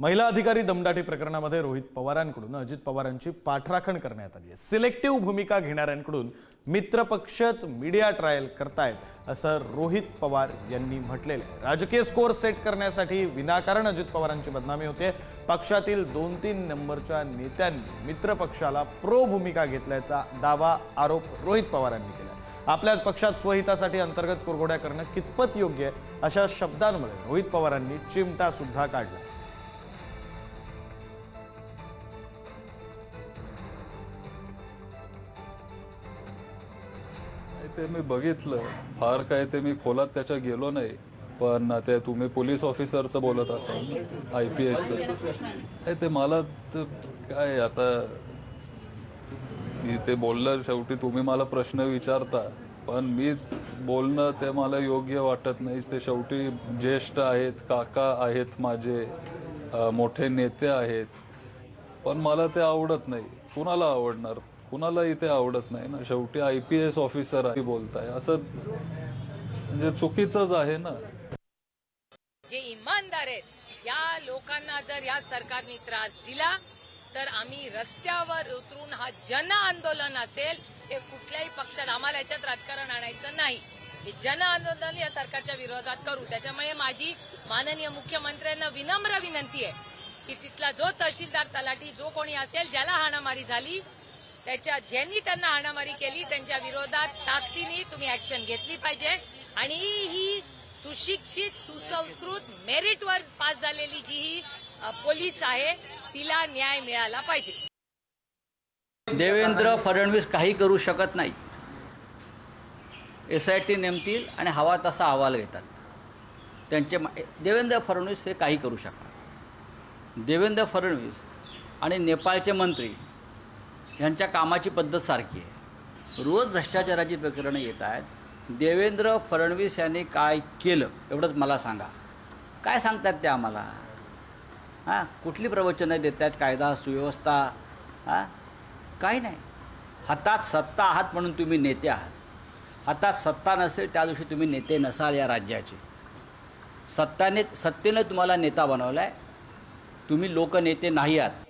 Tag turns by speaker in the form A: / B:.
A: महिला अधिकारी दमदाटी प्रकरणामध्ये रोहित पवारांकडून अजित पवारांची पाठराखण करण्यात आली आहे. सिलेक्टिव्ह भूमिका घेणाऱ्यांकडून मित्रपक्षच मीडिया ट्रायल करतायत असं रोहित पवार यांनी म्हटलेलं आहे. राजकीय स्कोअर सेट करण्यासाठी विनाकारण अजित पवारांची बदनामी होते पक्षातील दोन तीन नंबरच्या नेत्यांनी मित्रपक्षाला प्रो भूमिका घेतल्याचा दावा आरोप रोहित पवारांनी केला आपल्याच पक्षात स्वहितासाठी अंतर्गत कुरघोड्या करणं कितपत योग्य आहे अशा शब्दांमुळे रोहित पवारांनी चिमटा सुद्धा काढला
B: ते मी बघितलं. फार काय ते मी खोलात त्याच्या गेलो नाही. पण ते तुम्ही पोलीस ऑफिसरचं बोलत असाल आय पी एस ते मला काय आता मी ते बोललं शेवटी तुम्ही मला प्रश्न विचारता पण मी बोलणं ते मला योग्य वाटत नाही. ते शेवटी ज्येष्ठ आहेत काका आहेत माझे मोठे नेते आहेत. पण मला ते आवडत नाही. कुणाला आवडणार? कुणाला इथे आवडत नाही ना. शेवटी आय पी एस ऑफिसर आहे बोलताय. असं म्हणजे चुकीचंच आहे ना.
C: जे इमानदार आहेत या लोकांना जर या सरकारने त्रास दिला तर आम्ही रस्त्यावर उतरून हा जन आंदोलन असेल हे कुठल्याही पक्षात आम्हाला याच्यात राजकारण आणायचं नाही. हे जन आंदोलन या सरकारच्या विरोधात करू. त्याच्यामुळे माझी माननीय मुख्यमंत्र्यांना विनम्र विनंती आहे की तिथला जो तहसीलदार तलाठी जो कोणी असेल ज्याला हाणामारी झाली त्याच्या ज्यांनी त्यांना हाणामारी केली त्यांच्या विरोधात ताकदीने तुम्ही ऍक्शन घेतली पाहिजे. आणि ही सुशिक्षित सुसंस्कृत मेरिटवर पास झालेली जी ही पोलीस आहे तिला न्याय मिळाला पाहिजे.
D: देवेंद्र फडणवीस काही करू शकत नाही. एस आय टी नेमतील आणि हवा तसा अहवाल घेतात. त्यांचे देवेंद्र फडणवीस हे काही करू शकतात देवेंद्र फडणवीस आणि नेपाळचे मंत्री ह्यांच्या कामाची पद्धत सारखी आहे. रोज भ्रष्टाचाराची प्रकरणं येत आहेत. देवेंद्र फडणवीस यांनी काय केलं एवढंच मला सांगा. काय सांगतात ते आम्हाला? हां कुठली प्रवचनं देत आहेत? कायदा सुव्यवस्था हां? काही नाही. हातात सत्ता आहात म्हणून तुम्ही नेते आहात. हातात सत्ता नसेल त्या दिवशी तुम्ही नेते नसाल या राज्याचे. सत्ताने सत्तेनं तुम्हाला नेता बनवला आहे तुम्ही लोकनेते नाही आहात.